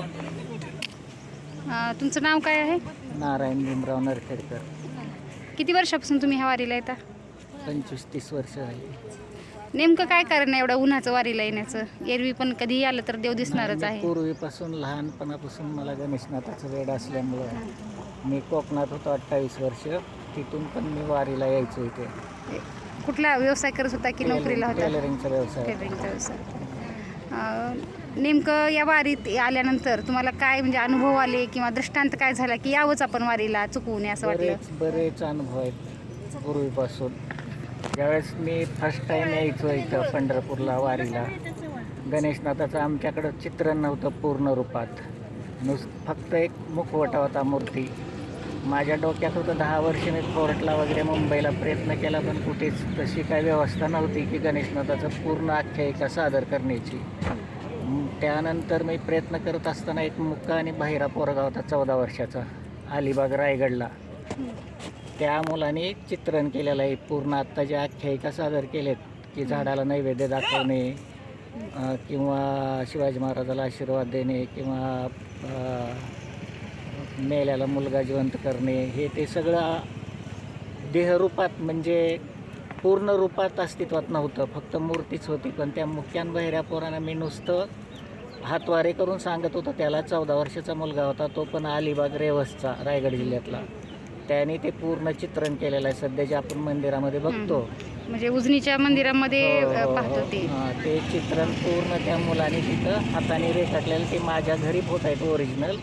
अं, तुमचं नाव काय आहे? नारायण भीमराव नरखेडकर. किती वर्षापासून तुम्ही ह्या वारीला येता? पंचवीस तीस वर्ष झाली. नेमकं काय कारण आहे एवढं उन्हाचं वारीला येण्याचं? एरवी पण कधीही आलं तर देव दिसणारच आहे. पूर्वीपासून लहानपणापासून मला गणेशनाथाचं वेड असल्यामुळं मी कोकणात होतो अठ्ठावीस वर्ष. तिथून पण मी वारीला यायचो इथे. कुठला व्यवसाय करत होता की नोकरीला होता? टेलरिंगचा व्यवसाय टेलरिंगचा व्यवसाय. अं, नेमकं या वारीत आल्यानंतर तुम्हाला काय म्हणजे अनुभव आले किंवा दृष्टांत काय झाला की यावंच आपण वारीला चुकवू नये असं वाटलं? बरेच बरेच अनुभव आहेत पूर्वीपासून. ज्यावेळेस मी फर्स्ट टाईम यायचो इथं पंढरपूरला वारीला गणेशनाथाचं आमच्याकडं चित्र नव्हतं पूर्ण रूपात. नुस फक्त एक मुखवटा होता मूर्ती. माझ्या डोक्यात होतं दहा वर्ष मी फोर्टला वगैरे मुंबईला प्रयत्न केला पण कुठेच तशी काय व्यवस्था नव्हती की गणेशनाथाचं पूर्ण आख्यायिका सादर करण्याची. त्यानंतर मी प्रयत्न करत असताना एक मुक्का आणि बाहिरा पोरगा होता चौदा वर्षाचा अलिबाग रायगडला. त्या मुलाने चित्रण केलेलं आहे. पूर्ण आत्ता ज्या आख्यायिका सादर केलेत की झाडाला नैवेद्य दाखवणे किंवा शिवाजी महाराजाला आशीर्वाद देणे किंवा मेल्याला मुलगा जिवंत करणे हे ते सगळं देहरूपात म्हणजे पूर्ण रूपात अस्तित्वात नव्हतं. फक्त मूर्तीच होती पण त्या मुख्यान बहिऱ्या पोरानं मी नुसतं हातवारे करून सांगत होतो. त्याला चौदा वर्षाचा मुलगा होता तो पण अलिबाग रेवसचा रायगड जिल्ह्यातला. त्याने ते पूर्ण चित्रण केलेलं आहे. सध्या जे आपण मंदिरामध्ये बघतो. म्हणजे उजनीच्या मंदिरामध्ये हो, हो, पाहतो. ते. हा, ते चित्रण पूर्ण त्या मुलाने तिथं हाताने रेखाटलेलं. ते माझ्या घरी फोटो आहेत ओरिजिनल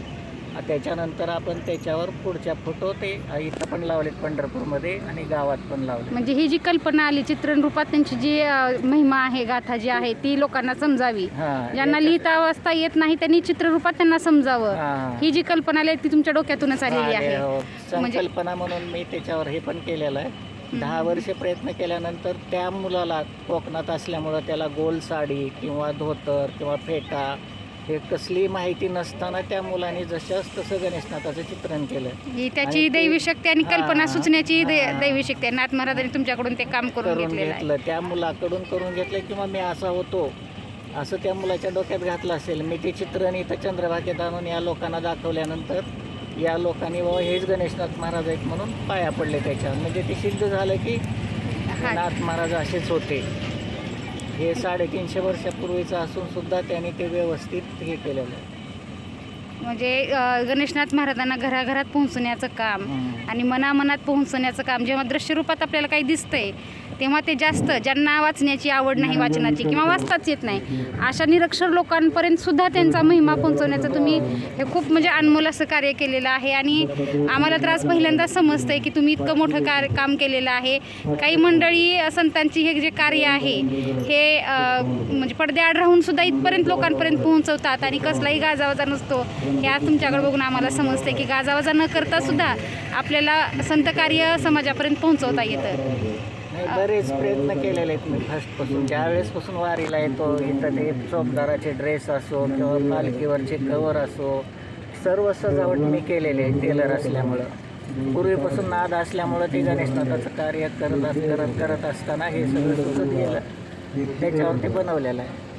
त्याच्यानंतर आपण त्याच्यावर पुढच्या फोटो ते इथं पण लावलेत पंढरपूरमध्ये आणि गावात पण लावले म्हणजे ही जी कल्पना आली चित्रण रूपात त्यांची जी अं, महिमा आहे गाथा जी आहे ती लोकांना समजावी. हां ज्यांना लिहिता वाचता येत नाही त्यांनी चित्ररूपात त्यांना समजावं. हां. ही जी कल्पना आली ती तुमच्या डोक्यातूनच आलेली आले, आहे. हो. म्हणजे- संकल्पना म्हणून मी त्याच्यावर हे पण केलेलं आहे. दहा वर्ष प्रयत्न केल्यानंतर त्या मुलाला कोकणात असल्यामुळं त्याला गोल साडी किंवा धोतर किंवा फेटा हे कसली माहिती नसताना त्या मुलाने जशाच तसं गणेशनाथाचं चित्रण केलं. ही त्याची आणि ते- दैवी शक्ती आणि हां, कल्पना सुचण्याची दै- हां. दैवी शक्ती आहे. नाथ महाराजांनी तुमच्याकडून ते काम करून करून घेतलेलं आहे. घेतलं. त्या मुलाकडून करून घेतलं किंवा मी असा होतो. असं त्या मुलाच्या डोक्यात घातलं असेल. मी ते चित्रण इथं चंद्रभागेत आणून या लोकांना दाखवल्यानंतर या लोकांनी बाबा हेच गणेशनाथ महाराज आहेत म्हणून पाया पडले त्याच्या म्हणजे ते सिद्ध झालं की हा. नाथ महाराज असेच होते. हे साडेतीनशे वर्षापूर्वीचं असून सुद्धा त्यांनी ते व्यवस्थित हे केलेलं आहे. म्हणजे गणेशनाथ महाराजांना घराघरात पोहोचण्याचं काम. आणि मनामनात पोहोचण्याचं काम जेव्हा दृश्यरूपात आपल्याला काही दिसतंय तेव्हा ते जास्त ज्यांना वाचण्याची आवड नाही वाचनाची किंवा वाचताच येत नाही. अशा निरक्षर लोकांपर्यंत सुद्धा त्यांचा महिमा पोहोचवण्याचं तुम्ही हे खूप म्हणजे अनमोल असं कार्य केलेलं आहे आणि आम्हाला तर आज पहिल्यांदा समजतंय की तुम्ही इतकं मोठं कार्य काम केलेलं आहे. काही मंडळी संतांची हे जे कार्य आहे हे म्हणजे पडद्याआड राहून सुद्धा इथपर्यंत लोकांपर्यंत पोहोचवतात आणि कसलाही गाजावाजा नसतो. हे आज तुमच्याकडे बघून आम्हाला समजते की गाजावाजा न करता सुद्धा आपल्याला संत कार्य समाजापर्यंत पोहोचवता येतं. बरेच प्रयत्न केलेले आहेत मी फर्स्टपासून ज्यावेळेसपासून वारीला येतो इथं ते चोपदाराचे ड्रेस असो किंवा पालखीवरचे कवर असो सर्व सजावट मी केलेले आहे टेलर असल्यामुळं. पूर्वीपासून नाद असल्यामुळं ते गणेशनाथाचं कार्य करत करत करत असताना हे सगळं सुचत गेलं त्याच्यावरती बनवलेलं आहे.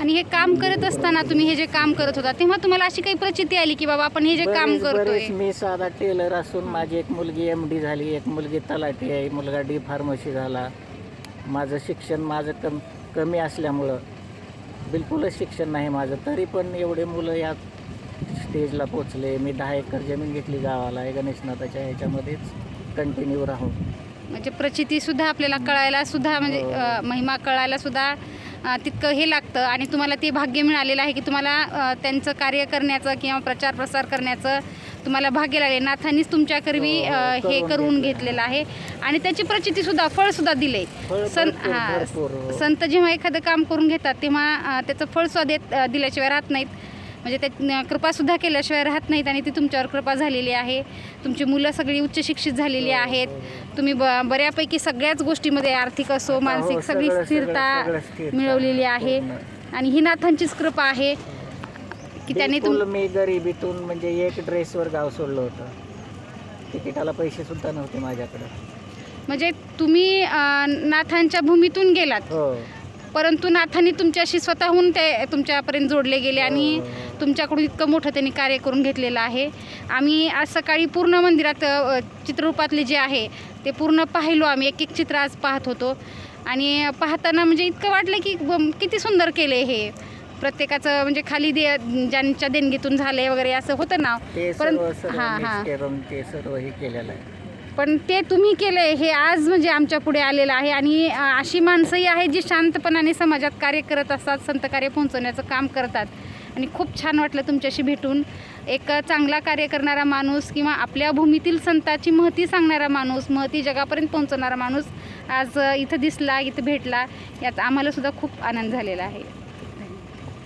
आणि हे काम करत असताना तुम्ही हे जे काम करत होता तेव्हा तुम्हाला अशी काही प्रचिती आली की बाबा आपण हे जे काम बरेच करतोय? बरेच मी साधा टेलर असून माझी एक मुलगी एम डी झाली एक मुलगी तलाठी आहे मुलगा डी फार्मसी झाला. माझं शिक्षण माझं कम कमी असल्यामुळं बिलकुलच शिक्षण नाही माझं. तरी पण एवढे मुलं या स्टेजला पोचले मी दहा एकर जमीन घेतली गावाला आहे गणेशनाथाच्या ह्याच्यामध्येच कंटिन्यू राहून. म्हणजे प्रचिती सुद्धा आपल्याला कळायला सुद्धा म्हणजे हो. अ, महिमा कळायला सुद्धा तितकं हे लागतं आणि तुम्हाला ते भाग्य मिळालेलं आहे की तुम्हाला त्यांचं कार्य करण्याचं किंवा प्रचार प्रसार करण्याचं तुम्हाला भाग्य लागले नाथांनीच तुमच्याकरवी हो, अ, हे करून करून घेतलं. घेतलेलं आहे आणि त्याची प्रचिती सुद्धा फळ सुद्धा दिले भरपूर- हा हो. संत जेव्हा एखादं काम करून घेतात तेव्हा त्याचं फळ सुद्धा देत दिल्याशिवाय राहत नाहीत म्हणजे ते कृपासुद्धा केल्याशिवाय राहत नाहीत आणि ती तुमच्यावर कृपा झालेली आहे. तुमची मुलं सगळी उच्च शिक्षित झालेली हो, आहेत. तुम्ही ब बऱ्यापैकी सगळ्याच गोष्टीमध्ये आर्थिक असो मानसिक हो, सगळी स्थिरता. मिळवलेली आहे. आणि ही नाथांचीच कृपा आहे की त्यांनी तुम मी गरिबीतून म्हणजे एक ड्रेसवर गाव सोडलं होतं. तिकिटाला पैसे सुद्धा नव्हते माझ्याकडे. म्हणजे तुम्ही अ, नाथांच्या भूमीतून गेलात. हो. परंतु नाथांनी तुमच्याशी स्वतःहून ते तुमच्यापर्यंत जोडले गेले आणि हो. तुमच्याकडून इतकं मोठं त्यांनी कार्य करून घेतलेलं आहे. आम्ही आज सकाळी पूर्ण मंदिरात चित्ररूपातले जे आहे ते पूर्ण पाहिलो आम्ही. एक एक चित्र आज पाहत होतो. आणि पाहताना म्हणजे इतकं वाटलं की किती सुंदर केले हे. प्रत्येकाचं म्हणजे खाली दे ज्यांच्या देणगीतून झाले वगैरे असं होतं ना. सर्व हां, हां. करून ते सर्व हे केलेलं आहे. पण ते तुम्ही केले हे आज म्हणजे आमच्या पुढे आलेलं आहे. आणि अशी माणसंही आहेत जी शांतपणाने समाजात कार्य करत असतात संत कार्य पोहोचवण्याचं काम करतात. आणि खूप छान वाटलं तुमच्याशी भेटून. एक चांगला कार्य करणारा माणूस किंवा आपल्या भूमीतील संताची महती सांगणारा माणूस महती जगापर्यंत पोहोचवणारा माणूस आज इथं दिसला इथं भेटला. यात आम्हालासुद्धा खूप आनंद झालेला आहे.